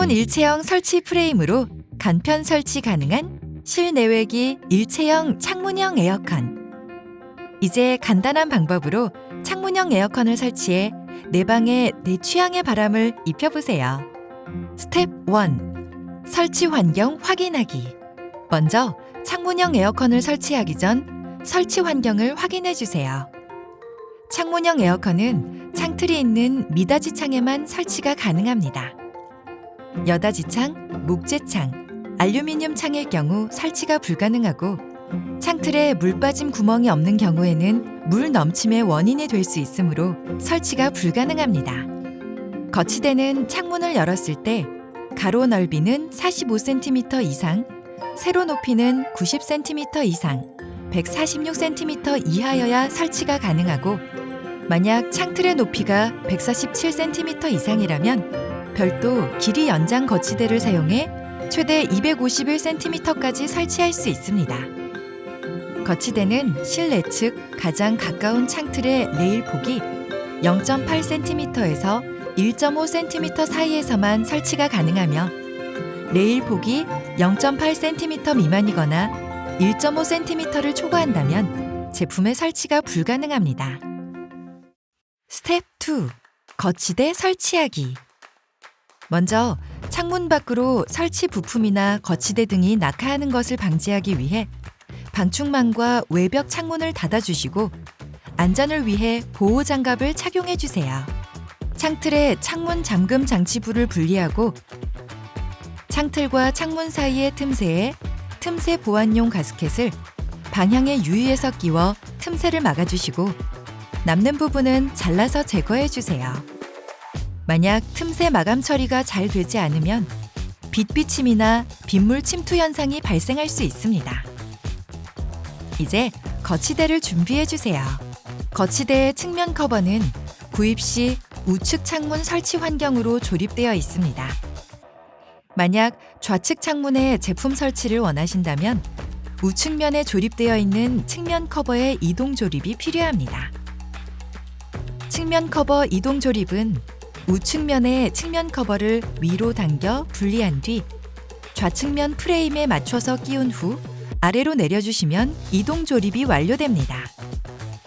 창문 일체형 설치 프레임으로 간편 설치 가능한 실내외기 일체형 창문형 에어컨. 이제 간단한 방법으로 창문형 에어컨을 설치해 내 방에 내 취향의 바람을 입혀보세요. 스텝 1. 설치 환경 확인하기. 먼저 창문형 에어컨을 설치하기 전 설치 환경을 확인해 주세요. 창문형 에어컨은 창틀이 있는 미닫이 창에만 설치가 가능합니다. 여닫이 창, 목재창, 알루미늄 창일 경우 설치가 불가능하고 창틀에 물 빠짐 구멍이 없는 경우에는 물 넘침의 원인이 될 수 있으므로 설치가 불가능합니다. 거치대는 창문을 열었을 때 가로 넓이는 45cm 이상, 세로 높이는 90cm 이상, 146cm 이하여야 설치가 가능하고 만약 창틀의 높이가 147cm 이상이라면 별도 길이 연장 거치대를 사용해 최대 251cm까지 설치할 수 있습니다. 거치대는 실내 측 가장 가까운 창틀의 레일 폭이 0.8cm에서 1.5cm 사이에서만 설치가 가능하며 레일 폭이 0.8cm 미만이거나 1.5cm를 초과한다면 제품의 설치가 불가능합니다. 스텝 2. 거치대 설치하기. 먼저 창문 밖으로 설치 부품이나 거치대 등이 낙하하는 것을 방지하기 위해 방충망과 외벽 창문을 닫아주시고 안전을 위해 보호 장갑을 착용해 주세요. 창틀에 창문 잠금 장치부를 분리하고 창틀과 창문 사이의 틈새에 틈새 보안용 가스켓을 방향의 유의에서 끼워 틈새를 막아주시고 남는 부분은 잘라서 제거해 주세요. 만약 틈새 마감 처리가 잘 되지 않으면 빛비침이나 빗물 침투 현상이 발생할 수 있습니다. 이제 거치대를 준비해 주세요. 거치대의 측면 커버는 구입 시 우측 창문 설치 환경으로 조립되어 있습니다. 만약 좌측 창문에 제품 설치를 원하신다면 우측면에 조립되어 있는 측면 커버의 이동 조립이 필요합니다. 측면 커버 이동 조립은 우측면의 측면 커버를 위로 당겨 분리한 뒤 좌측면 프레임에 맞춰서 끼운 후 아래로 내려주시면 이동 조립이 완료됩니다.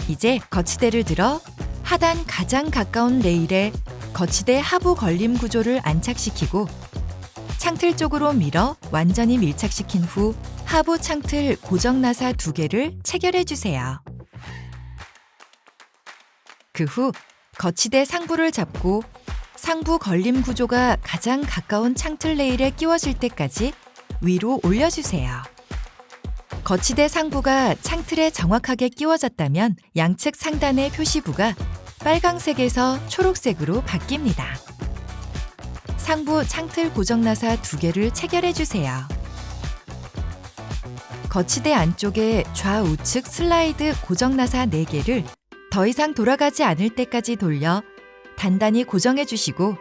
이제 거치대를 들어 하단 가장 가까운 레일에 거치대 하부 걸림 구조를 안착시키고 창틀 쪽으로 밀어 완전히 밀착시킨 후 하부 창틀 고정 나사 두 개를 체결해 주세요. 그 후 거치대 상부를 잡고 상부 걸림 구조가 가장 가까운 창틀 레일에 끼워질 때까지 위로 올려주세요. 거치대 상부가 창틀에 정확하게 끼워졌다면 양측 상단의 표시부가 빨강색에서 초록색으로 바뀝니다. 상부 창틀 고정 나사 두 개를 체결해 주세요. 거치대 안쪽에 좌우측 슬라이드 고정 나사 4개를 더 이상 돌아가지 않을 때까지 돌려 단단히 고정해 주시고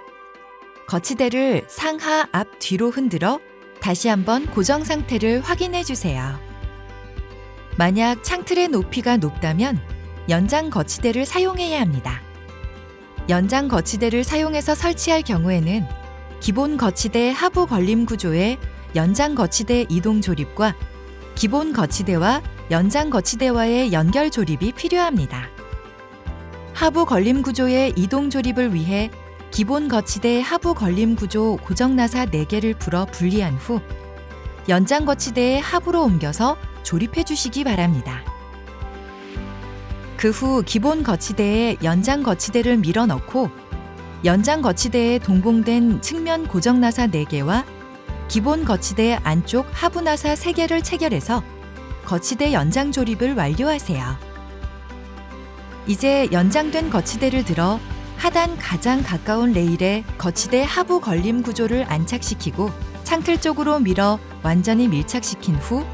거치대를 상하 앞 뒤로 흔들어 다시 한번 고정 상태를 확인해 주세요. 만약 창틀의 높이가 높다면 연장 거치대를 사용해야 합니다. 연장 거치대를 사용해서 설치할 경우에는 기본 거치대 하부 걸림 구조의 연장 거치대 이동 조립과 기본 거치대와 연장 거치대와의 연결 조립이 필요합니다. 하부 걸림 구조의 이동 조립을 위해 기본 거치대 하부 걸림 구조 고정 나사 4개를 풀어 분리한 후 연장 거치대의 하부로 옮겨서 조립해 주시기 바랍니다. 그 후 기본 거치대에 연장 거치대를 밀어 넣고 연장 거치대에 동봉된 측면 고정 나사 4개와 기본 거치대 안쪽 하부 나사 3개를 체결해서 거치대 연장 조립을 완료하세요. 이제 연장된 거치대를 들어 하단 가장 가까운 레일에 거치대 하부 걸림 구조를 안착시키고 창틀 쪽으로 밀어 완전히 밀착시킨 후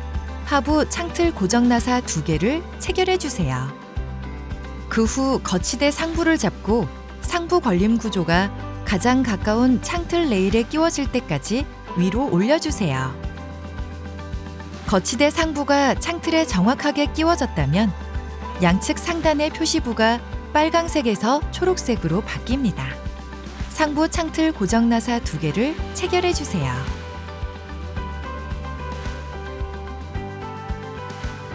하부 창틀 고정 나사 두 개를 체결해 주세요. 그 후 거치대 상부를 잡고 상부 걸림 구조가 가장 가까운 창틀 레일에 끼워질 때까지 위로 올려주세요. 거치대 상부가 창틀에 정확하게 끼워졌다면 양측 상단의 표시부가 빨강색에서 초록색으로 바뀝니다. 상부 창틀 고정 나사 두 개를 체결해 주세요.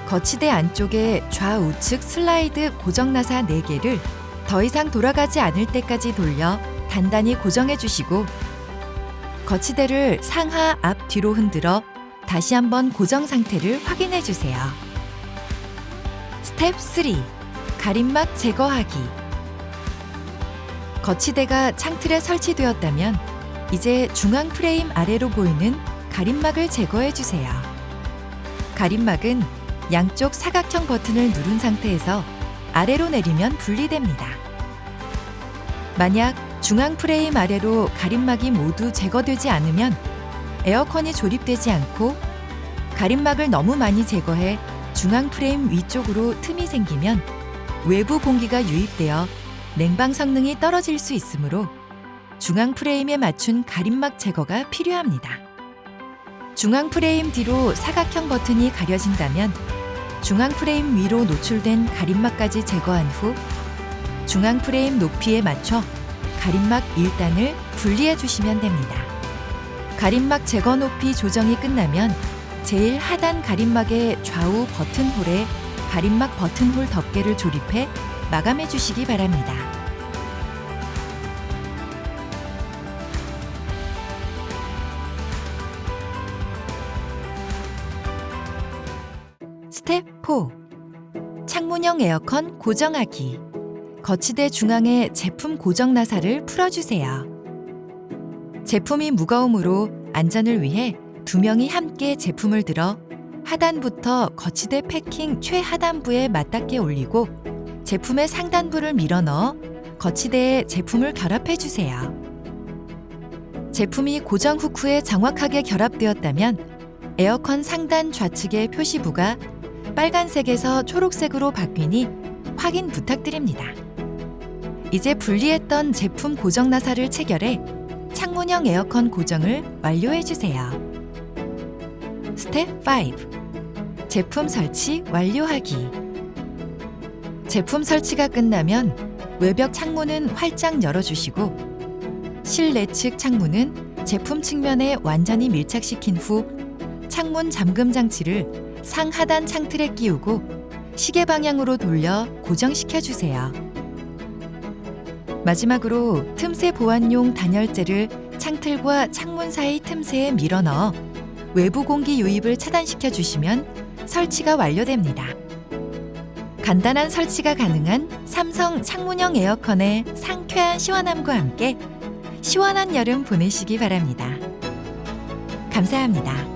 거치대 안쪽에 좌우측 슬라이드 고정 나사 4개를 더 이상 돌아가지 않을 때까지 돌려 단단히 고정해 주시고 거치대를 상하 앞 뒤로 흔들어 다시 한번 고정 상태를 확인해 주세요. 스텝 3. 가림막 제거하기. 거치대가 창틀에 설치되었다면 이제 중앙 프레임 아래로 보이는 가림막을 제거해 주세요. 가림막은 양쪽 사각형 버튼을 누른 상태에서 아래로 내리면 분리됩니다. 만약 중앙 프레임 아래로 가림막이 모두 제거되지 않으면 에어컨이 조립되지 않고 가림막을 너무 많이 제거해 중앙 프레임 위쪽으로 틈이 생기면 외부 공기가 유입되어 냉방 성능이 떨어질 수 있으므로 중앙 프레임에 맞춘 가림막 제거가 필요합니다. 중앙 프레임 뒤로 사각형 버튼이 가려진다면 중앙 프레임 위로 노출된 가림막까지 제거한 후 중앙 프레임 높이에 맞춰 가림막 1단을 분리해 주시면 됩니다. 가림막 제거 높이 조정이 끝나면 제일 하단 가림막의 좌우 버튼홀에 가림막 버튼홀 덮개를 조립해 마감해 주시기 바랍니다. 스텝 4. 창문형 에어컨 고정하기. 거치대 중앙에 제품 고정 나사를 풀어주세요. 제품이 무거우므로 안전을 위해 두 명이 함께 제품을 들어 하단부터 거치대 패킹 최하단부에 맞닿게 올리고 제품의 상단부를 밀어 넣어 거치대에 제품을 결합해 주세요. 제품이 고정 후크에 정확하게 결합되었다면 에어컨 상단 좌측의 표시부가 빨간색에서 초록색으로 바뀌니 확인 부탁드립니다. 이제 분리했던 제품 고정 나사를 체결해 창문형 에어컨 고정을 완료해 주세요. 스텝 5. 제품 설치 완료하기. 제품 설치가 끝나면 외벽 창문은 활짝 열어주시고 실내 측 창문은 제품 측면에 완전히 밀착시킨 후 창문 잠금 장치를 상하단 창틀에 끼우고 시계 방향으로 돌려 고정시켜 주세요. 마지막으로 틈새 보완용 단열재를 창틀과 창문 사이 틈새에 밀어 넣어 외부 공기 유입을 차단시켜 주시면 설치가 완료됩니다. 간단한 설치가 가능한 삼성 창문형 에어컨의 상쾌한 시원함과 함께 시원한 여름 보내시기 바랍니다. 감사합니다.